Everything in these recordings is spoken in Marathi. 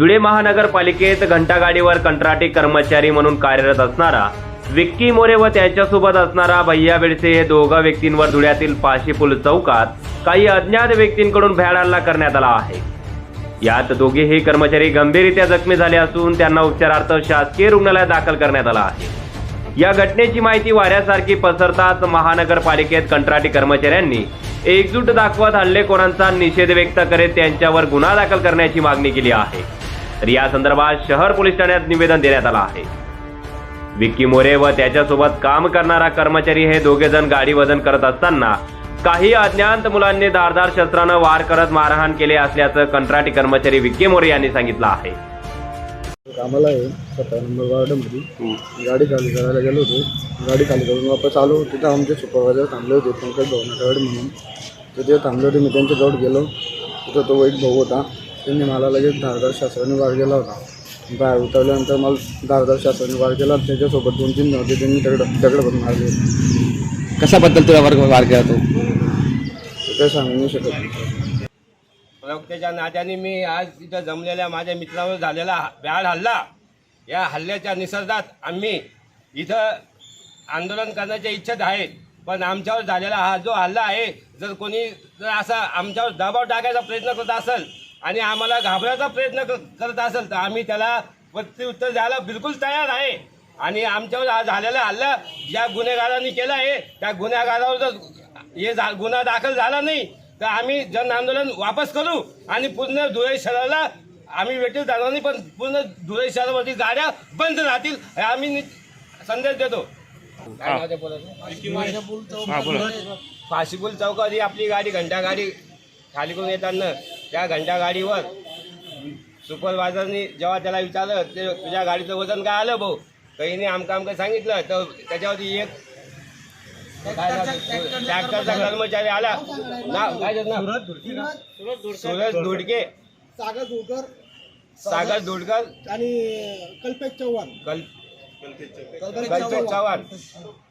धुळे महानगरपालिकेत घंटागाडीवर कंत्राटी कर्मचारी म्हणून कार्यरत असणारा विक्की मोरे व त्याच्यासोबत असणारा भैया बेडसे हे दोघा व्यक्तींवर धुळ्यातील पाशीपूल चौकात काही अज्ञात व्यक्तींकडून भ्याड हल्ला करण्यात आला आहे. यात दोघेही कर्मचारी गंभीररित्या जखमी झाले असून त्यांना उपचारार्थ शासकीय रुग्णालयात दाखल करण्यात आला आहे. या घटनेची माहिती वाऱ्यासारखी पसरताच महानगरपालिकेत कंत्राटी कर्मचाऱ्यांनी एकजूट दाखवत हल्लेखोरांचा निषेध व्यक्त करीत त्यांच्यावर गुन्हा दाखल करण्याची मागणी केली आहे. तर या संदर्भात शहर पोलीस ठाण्यात निवेदन देण्यात आलं आहे. विक्की मोरे व त्याच्यासोबत काम करणारा कर्मचारी हे दोघे जण गाडी वजन करत असताना काही अज्ञात मुलांनी धारदार शस्त्रानं वार करत मारहाण केले असल्याचं कंत्राटी कर्मचारी विक्की मोरे यांनी सांगितलं आहे. कामाला आहे सतरा नंबर वार्डमध्ये. गाडी खाली करायला गेलो होतो. गाडी खाली करून वापस आलो. तिथं आमचे सुपरवायझर थांबले होते पंकज भाऊ म्हणून. तिथे थांबले होते मी त्यांच्याजवळ गेलो. तिथं तो एक भाऊ होता. त्यांनी मला लगेच धारदार शास्त्राने वार केला होता. बाहेर उतरल्यानंतर मला धारदार शास्त्राने वार केला त्याच्यासोबत दोन तीन होते त्यांनी दगड दगड पण मारले. कशाबद्दल तुला वार वार केला तो? ते काही सांगू नाही शकत. प्रवक्त्याच्या नात्याने मी आज इथं जमलेल्या माझ्या मित्रावर झालेला भ्याड हल्ला. या हल्ल्याच्या निसर्गात आम्ही इथं आंदोलन करण्याच्या इच्छित आहेत पण आमच्यावर झालेला हा जो हल्ला आहे जर कोणी जर असा आमच्यावर दबाव टाकायचा प्रयत्न करत असेल आणि आम्हाला घाबरायचा प्रयत्न करत असेल तर आम्ही त्याला प्रत्युत्तर द्यायला बिलकुल तयार आहे. आणि आमच्यावर झालेला हल्ला ज्या गुन्हेगारांनी केला आहे त्या गुन्हेगारावर जर हे झा- गुन्हा दाखल झाला नाही तर आम्ही जन आंदोलन वापस करू आणि पूर्ण धुळे शहराला आम्ही वेटील जाणार नाही पण पूर्ण धुळे शहरावरती गाड्या बंद राहतील हे आम्ही संदेश देतो? फाशीपूल चौकात ही आपली गाडी घंटा गाडी खाली करून येताना त्या घंटा गाडीवर सुपरवायझरनी जेव्हा त्याला विचारलं ते तुझ्या गाडीचं वजन काय आलं भाऊ? काही नाही आमका आमका सांगितलं तर त्याच्यावरती एक ट्रॅक्टरचा कर्मचारी. आला. नाव सुरज धुडके सागर धुळकर सागर धुडकर. आणि कल्पेश चव्हाण. कल कल्पेश चव्हाण.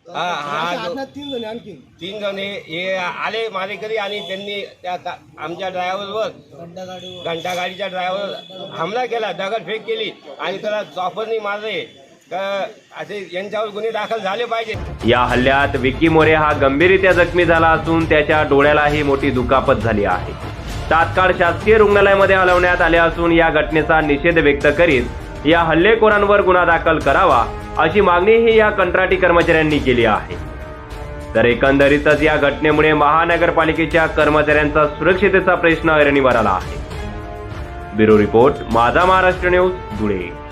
हा हा अशा जो- आठ तीन जण आणखी तीन जण हे हे आले मारेकरी आणि त्यांनी त्या आमच्या ड्रायव्हरवर घंटा गाडीच्या ड्रायव्हर हमला केला दगडफेक केली आणि त्याला चॉपरनी मारले. तर असे यांच्यावर गुन्हे दाखल झाले पाहिजे. या हल्ल्यात विक्की मोरे हा गंभीररित्या जखमी झाला असून त्याच्या डोळ्यालाही मोठी दुखापत झाली आहे. तात्काळ शासकीय रुग्णालयामध्ये हलवण्यात आले असून या घटनेचा निषेध व्यक्त करीत या हल्लेखोरांवर गुन्हा दाखल करावा अशी मागणीही या कंत्राटी कर्मचाऱ्यांनी केली आहे. तर एकंदरीतच या घटनेमुळे महानगरपालिकेच्या कर्मचाऱ्यांचा सुरक्षितेचा प्रश्न ऐरणीवर आला आहे. ब्युरो रिपोर्ट माझा महाराष्ट्र न्यूज धुळे.